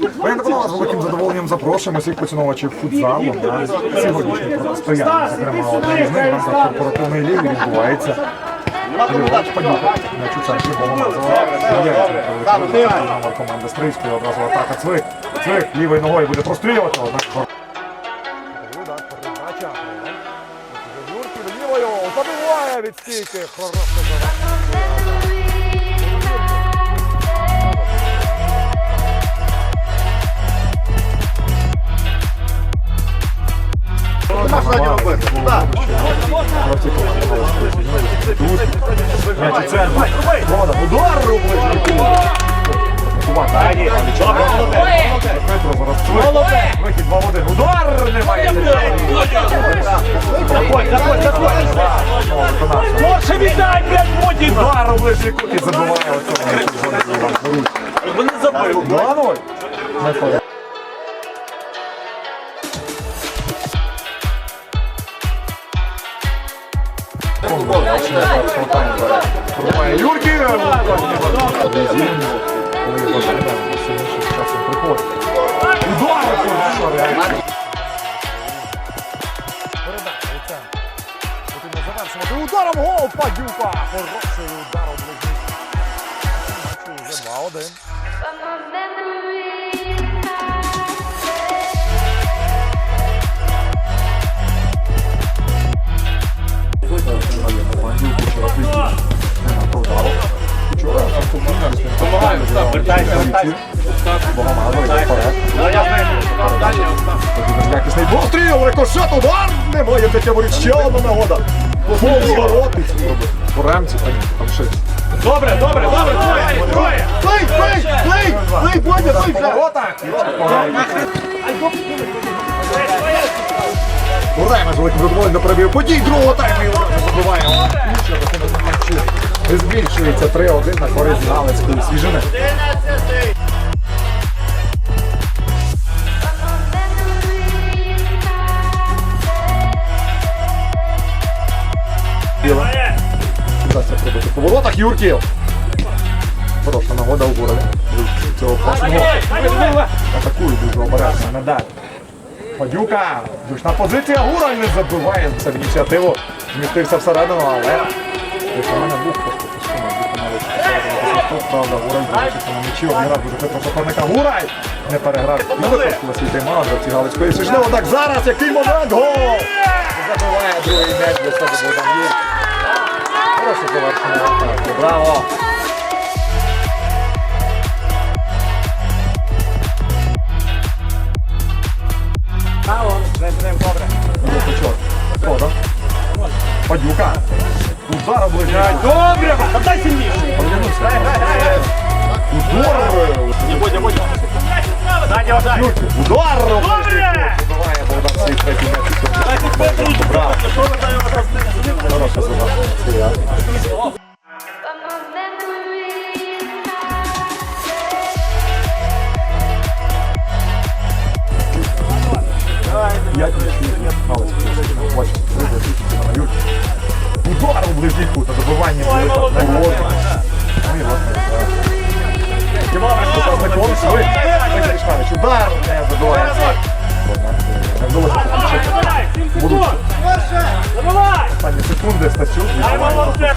Та з великим задоволенням запрошуємо всіх поціновувачів футзалу на сьогоднішнє протистояння. Зокрема, одне з них в корпоративної ліги відбувається. Львович Стрийської одразу атака Цвик. Цвик лівою ногою буде прострілювати, однак. Забиває від стійки. Вода, удар робить. Вихід 2 в 1. Удар немає. Заходь, заходь, заходь. Більше віддай, блядь, Модін! Удар у ближній кут і. Вони забили. 2-0. Завершувати ударом гол Падюка. Хороший удар у ближній. 2-1. Якісний постріл, рикошет, удар! Немає таке воріт, ще одна нагода. Повз вороти. По рамці там, щось. Добре, добре, добре, троє, троє. З великим задоволенням перебив подій другого тайму і Ураємо забиває. На збільшується 3-1 на користь Галицької свіжини. Вдасться по воротах Юрків. Хороша нагода у городі. Цього першого атакує дуже обережно. Надалі. Падюка. Душна позиція. Гураль не забиває це ініціативу. Змістився всередину, але якщо в мене був просто правда, Гураль залишився на м'ячі. Один раз дуже хитро суперника. Гураль не переграв. Не випустили свій тайм-аут гравці Галицької Свіжни. Отак зараз який момент гол! Забиває другий м'яч для себе Богдан Юрій. Хороше завершення атаки. Браво! Удар оближає. Добре, та дай сильніше. Удар! Не будь, будь. Даня, отдай. Удар! Добре! Браво. Суперником свій. Миколай Ішманович, удар не забиває. Не вдалося підключити. Будуть останні секунди Стасюк. Молодець!